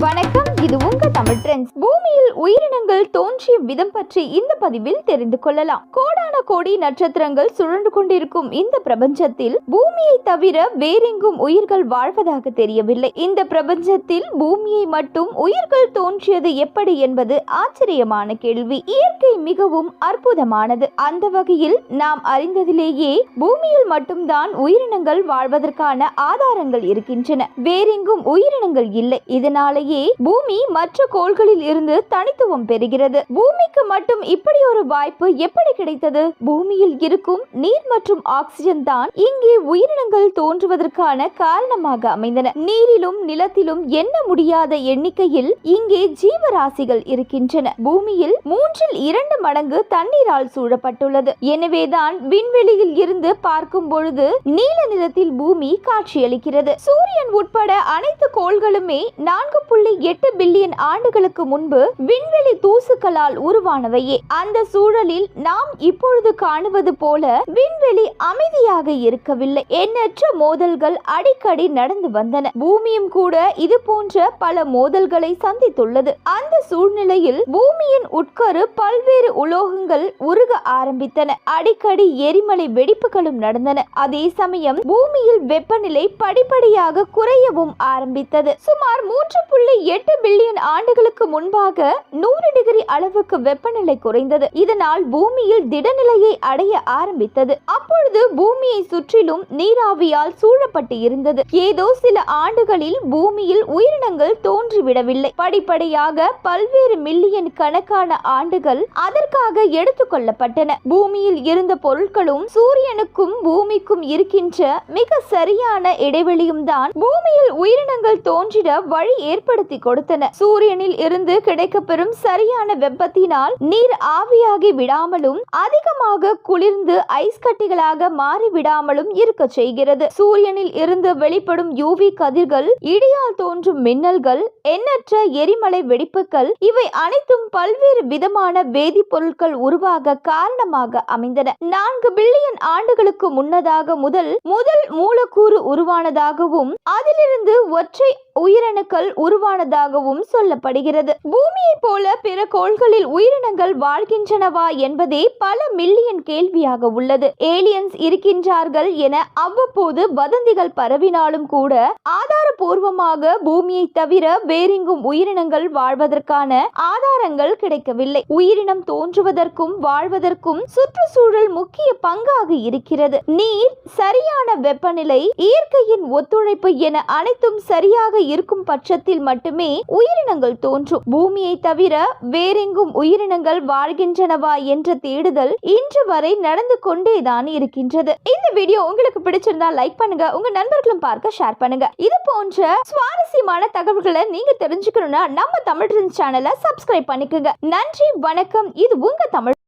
வணக்கம் இது உங்க தமிழ் ட்ரெண்ட்ஸ் பூ உயிரினங்கள் தோன்றிய விதம் பற்றி இந்த பதிவில் தெரிந்து கொள்ளலாம். கோடான கோடி நட்சத்திரங்கள் சுழன்று கொண்டிருக்கும் இந்த பிரபஞ்சத்தில் பூமியை தவிர வேறெங்கும் உயிர்கள் வாழ்வதாக தெரியவில்லை. இந்த பிரபஞ்சத்தில் பூமியை மட்டும் உயிர்கள் தோன்றியது எப்படி என்பது ஆச்சரியமான கேள்வி. இயற்கை மிகவும் அற்புதமானது. அந்த வகையில் நாம் அறிந்ததிலேயே பூமியில் மட்டும்தான் உயிரினங்கள் வாழ்வதற்கான ஆதாரங்கள் இருக்கின்றன. வேறெங்கும் உயிரினங்கள் இல்லை. இதனாலேயே பூமி மற்ற கோள்களில் இருந்து தனித்துவம் பெறுகிறது. பூமிக்கு மட்டும் இப்படி ஒரு வாய்ப்பு எப்படி கிடைத்தது? பூமியில் இருக்கும் நீர் மற்றும் ஆக்சிஜன் தான் இங்கே உயிரினங்கள் தோன்றுவதற்கான காரணமாக அமைந்தன. நீரிலும் நிலத்திலும் எண்ண முடியாத எண்ணிக்கையில் இங்கே ஜீவராசிகள் இருக்கின்றன. பூமியில் மூன்றில் இரண்டு மடங்கு தண்ணீரால் சூழப்பட்டுள்ளது. எனவேதான் விண்வெளியில் இருந்து பார்க்கும் பொழுது நீல நிறத்தில் பூமி காட்சியளிக்கிறது. சூரியன் உட்பட அனைத்து கோள்களுமே நான்கு புள்ளி எட்டு பில்லியன் ஆண்டுகளுக்கு முன்பு விண்வெளி தூசுக்களால் உருவானவையே. அந்த சூழலில் நாம் இப்பொழுது காணுவது போல விண்வெளி அமைதியாக இருக்கவில்லை. எண்ணற்ற மோதல்கள் அடிக்கடி நடந்து வந்தன. பூமியும் கூட இது போன்ற பல மோதல்களை சந்தித்துள்ளது. அந்த சூழ்நிலையில் பூமியின் உட்கரு பல்வேறு உலோகங்கள் உருக ஆரம்பித்தன. அடிக்கடி எரிமலை வெடிப்புகளும் நடந்தன. அதே சமயம் பூமியில் வெப்பநிலை படிப்படியாக குறையவும் ஆரம்பித்தது. சுமார் மூன்று புள்ளி எட்டு பில்லியன் ஆண்டுகளுக்கு முன்பாக நூறு டிகிரி அளவுக்கு வெப்பநிலை குறைந்தது. இதனால் பூமியில் திடநிலையை அடைய ஆரம்பித்தது. அப்பொழுது பூமியை சுற்றிலும் நீராவியால் சூழப்பட்டு இருந்தது. ஏதோ சில ஆண்டுகளில் பூமியில் உயிரினங்கள் தோன்றிவிடவில்லை. படிப்படியாக பல்வேறு மில்லியன் கணக்கான ஆண்டுகள் அதற்காக எடுத்துக்கொள்ளப்பட்டன பூமியில் இருந்த பொருட்களும் சூரியனுக்கும் பூமிக்கும் இருக்கின்ற மிக சரியான இடைவெளியும் தான் பூமியில் உயிரினங்கள் தோன்றிட வழி ஏற்படுத்தி கொடுத்தன. சூரியனில் இருந்து கிடைக்க பெறும் சரியான வெப்பத்தினால் நீர் ஆவியாகி விடாமலும் அதிகமாக குளிர்ந்து ஐஸ் கட்டிகளாக மாறிவிடாமலும் இருக்க செய்கிறது. சூரியனில் இருந்து வெளிப்படும் யூவி கதிர்கள் இடியால் தோன்றும் மின்னல்கள் எண்ணற்ற எரிமலை வெடிப்புகள் இவை அனைத்தும் பல்வேறு விதமான வேதிப்பொருட்கள் உருவாக காரணமாக அமைந்தன. நான்கு பில்லியன் ஆண்டுகளுக்கு முன்னதாக முதல் முதல் மூலக்கூறு உருவானதாகவும் அதிலிருந்து ஒற்றை உயிரணுக்கள் உருவானதாகவும் சொல்லப்படுகிறது. பூமியை போல பிற கோள்களில் உயிரினங்கள் வாழ்கின்றனவா என்பதே பல மில்லியன் கேள்வியாக உள்ளது. ஏலியன்ஸ் இருக்கின்றார்கள் என அவ்வப்போது வதந்திகள் பரவினாலும் கூட ஆதாரபூர்வமாக பூமியை தவிர வேறெங்கும் உயிரினங்கள் வாழ்வதற்கான ஆதாரங்கள் கிடைக்கவில்லை. உயிரினம் தோன்றுவதற்கும் வாழ்வதற்கும் சுற்றுச்சூழல் முக்கிய பங்காக இருக்கிறது. நீர் சரியான வெப்பநிலை இயற்கையின் ஒத்துழைப்பு என அனைத்தும் சரியாக இருக்கும் பட்சத்தில் மட்டுமே உயிரினங்கள் தோன்றும். பூமியை தவிர வேறெங்கும் உயிரினங்கள் வாழ்கின்றனவா என்ற தேடுதல் இன்று வரை நடந்து கொண்டேதான் இருக்கின்றது. இந்த வீடியோ உங்களுக்கு பிடிச்சிருந்தா லைக் பண்ணுங்க உங்க நண்பர்களும் பார்க்க ஷேர் பண்ணுங்க. இது போன்ற சுவாரஸ்யமான தகவல்களை நீங்க தெரிஞ்சுக்கணும்னா நம்ம தமிழ் சேனலை சப்ஸ்கிரைப் பண்ணிக்கோங்க. நன்றி வணக்கம். இது உங்க தமிழ்